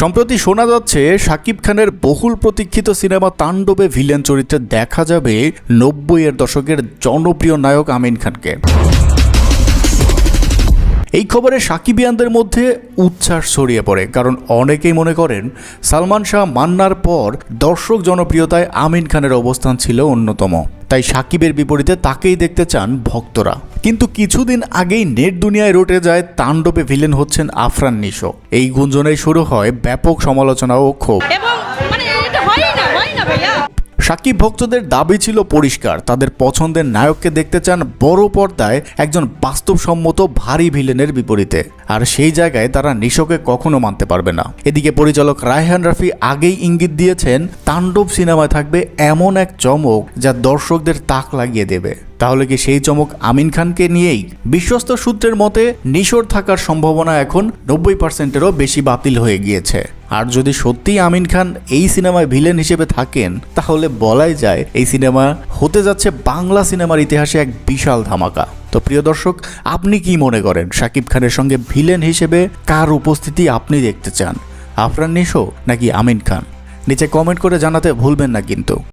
সম্প্রতি শোনা যাচ্ছে শাকিব খানের বহুল প্রতীক্ষিত সিনেমা তাণ্ডবে ভিলেন চরিত্রে দেখা যাবে নব্বই এর দশকের জনপ্রিয় নায়ক আমিন খানকে। এই খবরে সাকিবিয়ানদের মধ্যে উচ্ছ্বাস ছড়িয়ে পড়ে, কারণ অনেকেই মনে করেন, সালমান শাহ মান্নার পর দর্শক জনপ্রিয়তায় আমিন খানের অবস্থান ছিল অন্যতম। তাই সাকিবের বিপরীতে তাকেই দেখতে চান ভক্তরা। কিন্তু কিছুদিন আগেই নেট দুনিয়ায় রটে যায় তাণ্ডবে ভিলেন হচ্ছেন আফরান নিশো। এই গুঞ্জনে শুরু হয় ব্যাপক সমালোচনা ও ক্ষোভ। এবং মানে এটা হয় না হয় না ভাইয়া সাকিব ভক্তদের দাবি ছিল পরিষ্কার। তাদের পছন্দের নায়ককে দেখতে চান বড় পর্দায় একজন বাস্তবসম্মত ভারী ভিলেনের বিপরীতে। আর সেই জায়গায় তারা নিশোকে কখনো মানতে পারবে না। এদিকে পরিচালক রায়হান রাফি আগেই ইঙ্গিত দিয়েছেন, তাণ্ডব সিনেমায় থাকবে এমন এক চমক যা দর্শকদের তাক লাগিয়ে দেবে। তাহলে কি সেই চমক আমিন খানকে নিয়েই? বিশ্বস্ত সূত্রের মতে, নিশোর থাকার সম্ভাবনা এখন নব্বই পার্সেন্টেরও বেশি বাতিল হয়ে গিয়েছে। আর যদি সত্যিই আমিন খান এই সিনেমায় ভিলেন হিসেবে থাকেন, তাহলে বলাই যায় এই সিনেমা হতে যাচ্ছে বাংলা সিনেমার ইতিহাসে এক বিশাল ধামাকা। তো প্রিয় দর্শক, আপনি কি মনে করেন? শাকিব খানের সঙ্গে ভিলেন হিসেবে কার উপস্থিতি আপনি দেখতে চান? আফরান নিশো নাকি আমিন খান? নিচে কমেন্ট করে জানাতে ভুলবেন না কিন্তু।